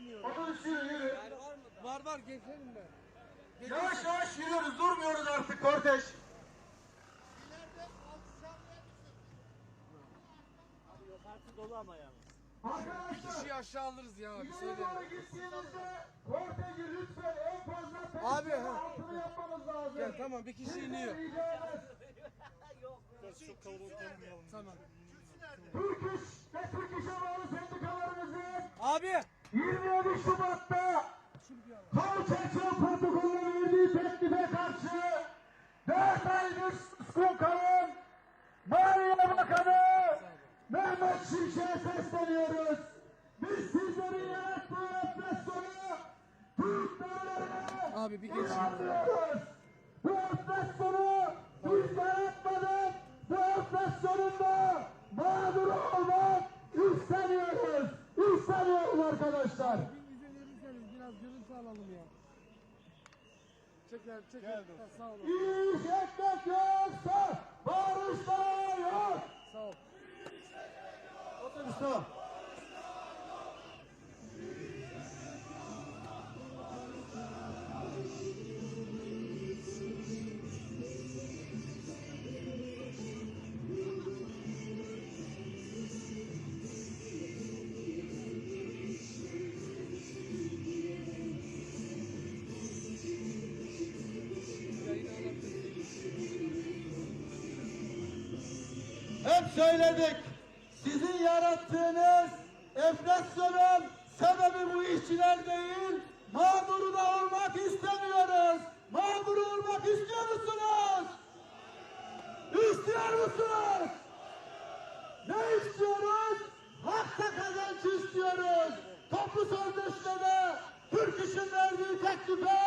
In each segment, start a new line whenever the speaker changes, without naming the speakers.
biniyorum.
Otobüs yürü yürü.
Var var geçelim ben.
Yavaş yavaş yürüyoruz. Durmuyoruz artık korteş.
Yukarısı dolu ama yalnız.
Arkadaşlar.
Kişiyi aşağı alırız ya bir söyleyin.
doğru gittiğinizde korteci lütfen en fazla
Abi, ha.
altını yapmanız lazım.
Gel tamam bir kişi iniyor.
Ricamız
Çok kalabalık olmayalım.
Tamam.
Türk İş ve Türk İş'e bağlı sendikalarımızın
Abi.
27 Şubat'ta kamu çerçeve protokolüne verdiği teklife karşı 4 aydır suskun kalan Maliye Bakanı Mehmet Şimşek'e sesleniyoruz. Biz sizlerin yarattığı enflasyonu Türk
Abi bir geçin.
inanmıyoruz. Bu enflasyonu biz yaratmadık. Bu enflasyonun da mağduru olmak istemiyoruz. İstemiyoruz arkadaşlar.
Bir izin verirseniz biraz görüntü alalım ya. Çeker çeker. Ha, sağ olun.
İş ekmek yoksa barışta yok.
Sağ ol.
Otobüste. Söyledik. Sizin yarattığınız enflasyonun sebebi bu işçiler değil. Mağduru da olmak istemiyoruz. Mağduru olmak istiyor musunuz? İstiyor musunuz? Ne istiyoruz? Hakka kazanç istiyoruz. Toplu sözleşmede Türk İş'in verdiği teklife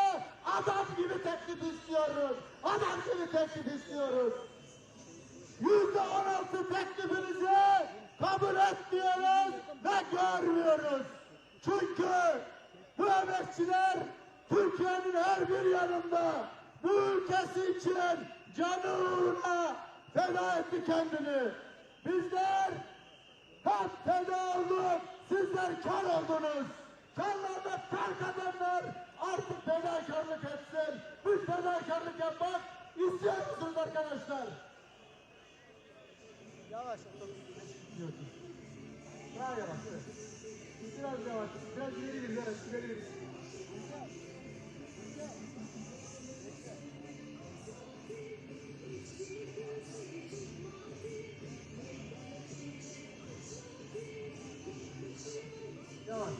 adam gibi teklif istiyoruz. Adam gibi teklif istiyoruz. Yüzde on altı teklifinizi kabul etmiyoruz ve görmüyoruz. Çünkü bu emekçiler Türkiye'nin her bir yanında bu ülkesi için canı uğruna feda etti kendini. Bizler hep feda olduk, sizler kar oldunuz. Karlarda kar kadanlar artık fedakarlık etsin. Biz fedakarlık yapmak istiyor musunuz arkadaşlar?
Yavaş.
Daha yavaş, evet. Biraz yavaş, biraz ileri gir, evet, ileri gir. Yavaş.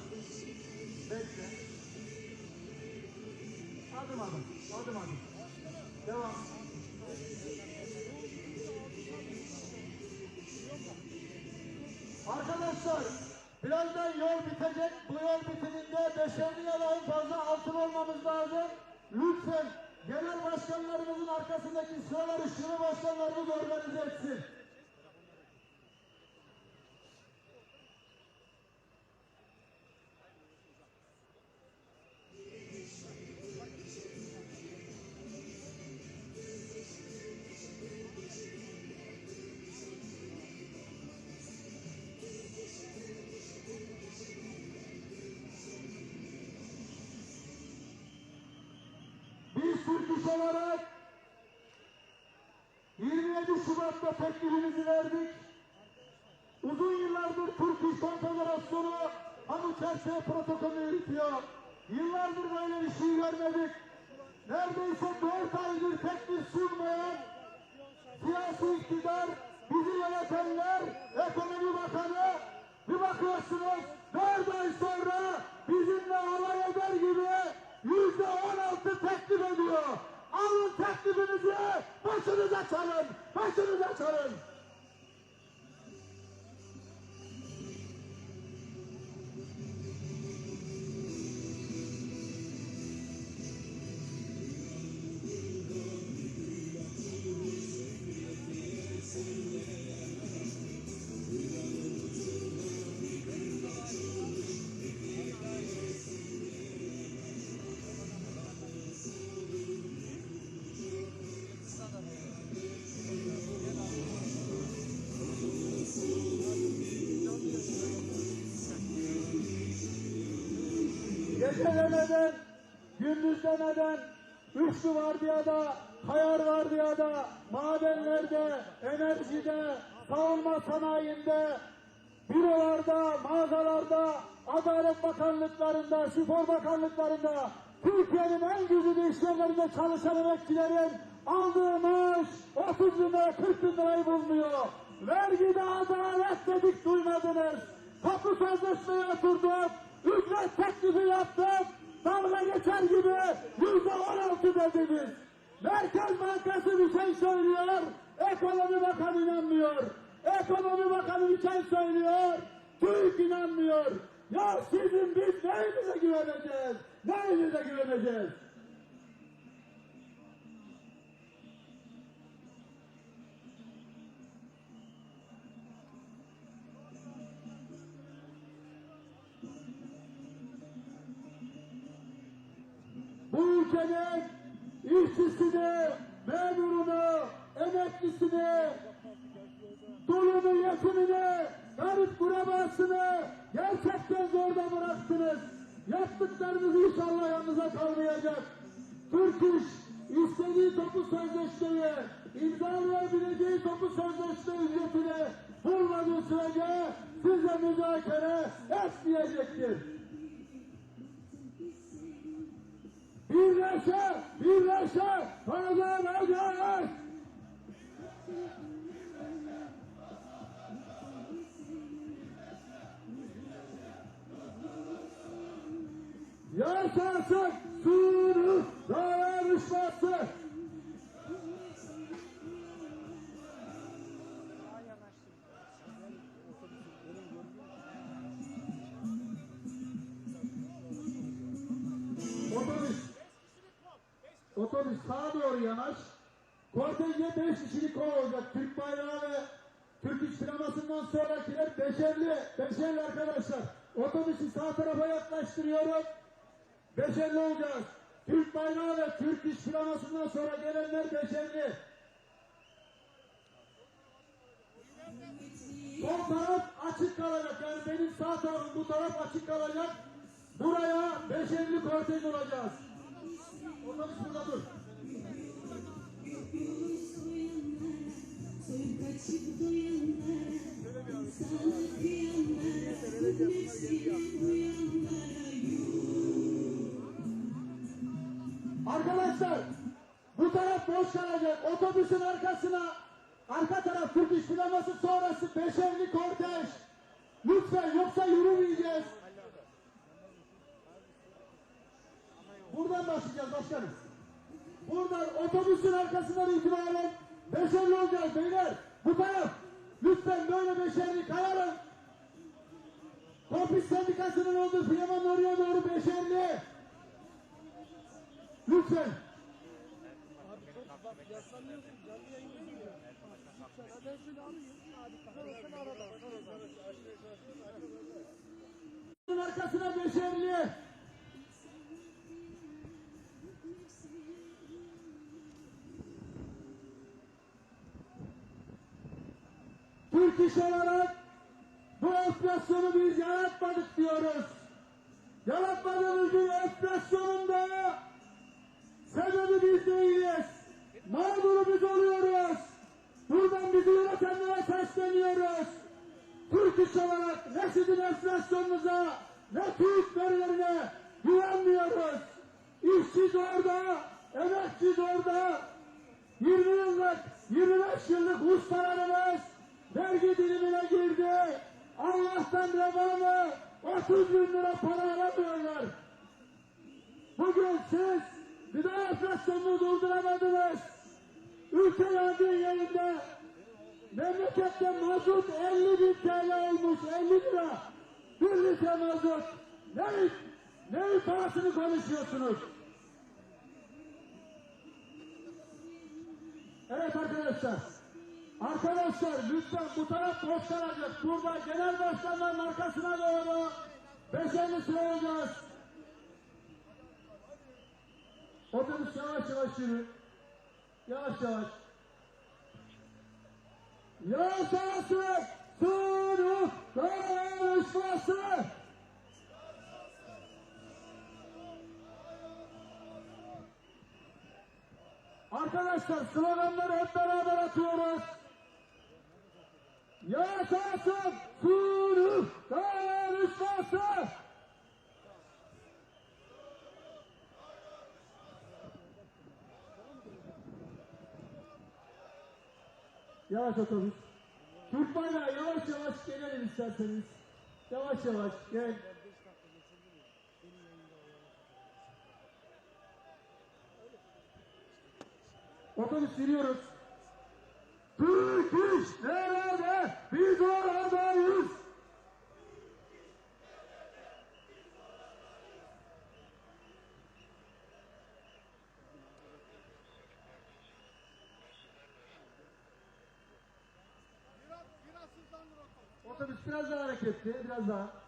Bekle. Adım adım, adım adım. Devam. Arkadaşlar birazdan yol bitecek. Bu yol bitiminde beşerli ya fazla altın olmamız lazım. Lütfen genel başkanlarımızın arkasındaki sıraları şube başkanlarımız organize etsin. İş olarak 27 Şubat'ta teklifimizi verdik. Uzun yıllardır Türk İş Konfederasyonu kamu çerçeve protokolü yürütüyor. Yıllardır böyle bir şey görmedik. Neredeyse 4 aydır teklif sunmayan siyasi iktidar, bizi yönetenler, ekonomi bakanı bir bakıyorsunuz 4 ay sonra bizimle alay eder gibi yüzde 16 Alın teklifinizi başınıza çalın, başınıza çalın. Demeden, gündüz demeden, üçlü vardiyada, hayar vardiyada, madenlerde, enerjide, savunma sanayinde, bürolarda, mağazalarda, Adalet Bakanlıklarında, Spor Bakanlıklarında, Türkiye'nin en güzide işlerlerinde çalışan emekçilerin aldığı maaş 30 bin lira, 40 bin lirayı bulmuyor. Vergide adalet dedik duymadınız. Toplu sözleşmeye oturduk, ücret teklifi yaptık, dalga geçer gibi yüzde on altı dediniz. Merkez Bankası bir şey söylüyor, Ekonomi Bakanı inanmıyor. Ekonomi Bakanı bir şey söylüyor, Türk inanmıyor. Ya sizin biz neyinize güveneceğiz? Neyinize güveneceğiz? Ülkenin işçisini, memurunu, emeklisini, dulunu, yetimini, garip kurabasını gerçekten zorda bıraktınız. Yaptıklarınız inşallah yanınıza kalmayacak. Türk İş istediği topu sözleşmeyi, imzalayabileceği topu sözleşme ücretini bulmadığı sürece size müzakere etmeyecektir. Birleşe, birleşe kazanacağız. Yaşasın sürü dayanışması. Otobüs sağa doğru yanaş. Kortejde 5 kişilik kol olacak. Türk bayrağı ve Türk iş sinemasından sonrakiler beşerli, beşerli arkadaşlar. Otobüsü sağ tarafa yaklaştırıyorum. Beşerli olacağız. Türk bayrağı ve Türk iş sinemasından sonra gelenler beşerli. Sol taraf açık kalacak. Yani benim sağ tarafım bu taraf açık kalacak. Buraya beşerli kortej olacağız. Arkadaşlar bu taraf boş kalacak. Otobüsün arkasına arka taraf Türk İş Sineması sonrası beşerli kortej. Lütfen yoksa yürümeyeceğiz. Buradan başlayacağız başkanım. Buradan otobüsün arkasından itibaren beşerli olacağız beyler. Bu taraf. Lütfen böyle beşerli kayalım. Kopis Sendikası'nın olduğu Fleman oraya doğru beşerli. Lütfen.
Yaslanıyorsun canlı
Türk olarak bu enflasyonu biz yaratmadık diyoruz. Yaratmadığımız bir enflasyonun da sebebi biz değiliz. Mağduru biz oluyoruz. Buradan bizi yönetenlere sesleniyoruz. Türk iş olarak ne sizin enflasyonunuza ne Türk verilerine güvenmiyoruz. İşçi zorda, emekçi zorda. 20 yıllık, 25 yıllık ustalarımız vergi dilimine girdi. Allah'tan revanı 30 bin lira para alamıyorlar. Bugün siz gıda enflasyonunu durduramadınız. Ülke yangın yerinde memlekette mazot 50 bin TL olmuş 50 lira. Bir litre mazot. Ne, neyin parasını konuşuyorsunuz? Evet arkadaşlar. Arkadaşlar lütfen bu taraf boş kalacak. Burada genel başkanların arkasına doğru beşerli sırayacağız. Otobüs yavaş yavaş yürü. Yavaş yavaş. Yavaş yavaş Sınıf dayanışması. Arkadaşlar sloganları hep beraber atıyoruz. Yaşasın Suriye dayanışması. Yavaş otobüs. Türk bayrağı yavaş yavaş gelelim isterseniz. Yavaş yavaş gel. Otobüs sürüyoruz. Türk iş nerede? Biz oradayız. Otobüs biraz daha hareketli, biraz daha.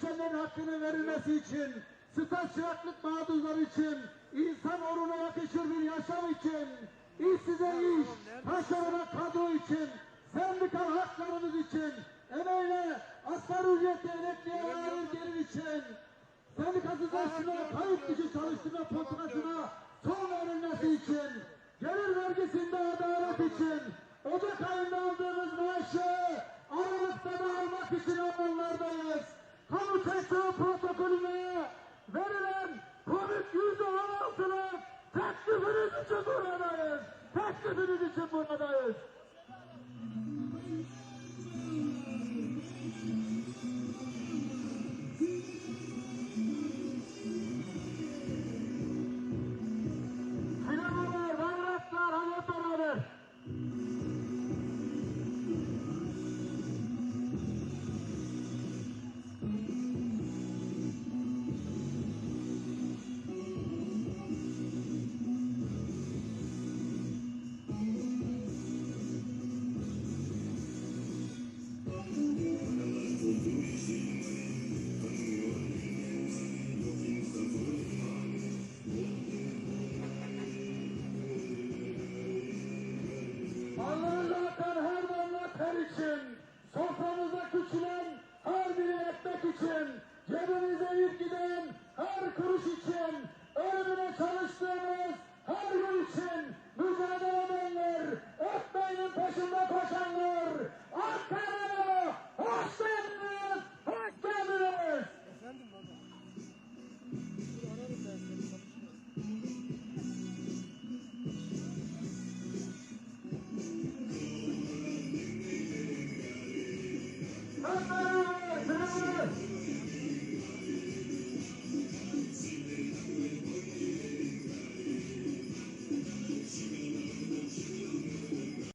Geçenlerin hakkını verilmesi için staj çıraklık mağdurları için insan onuruna yakışır bir yaşam için işsize iş, taşerona kadro için sendikal haklarımız için emeğine asgari ücretle emekliye ayır gelir için sendikasızlaştırma, kayıt dışı çalıştırma politikasına son verilmesi için, gelir vergisinde adalet için, Ocak ayında aldığımız maaşı Aralık'ta da almak için alanlardayız. Kamu sektörü protokolüne verilen Covid yüzde on altına teklifiniz için buradayız. Teklifiniz için buradayız.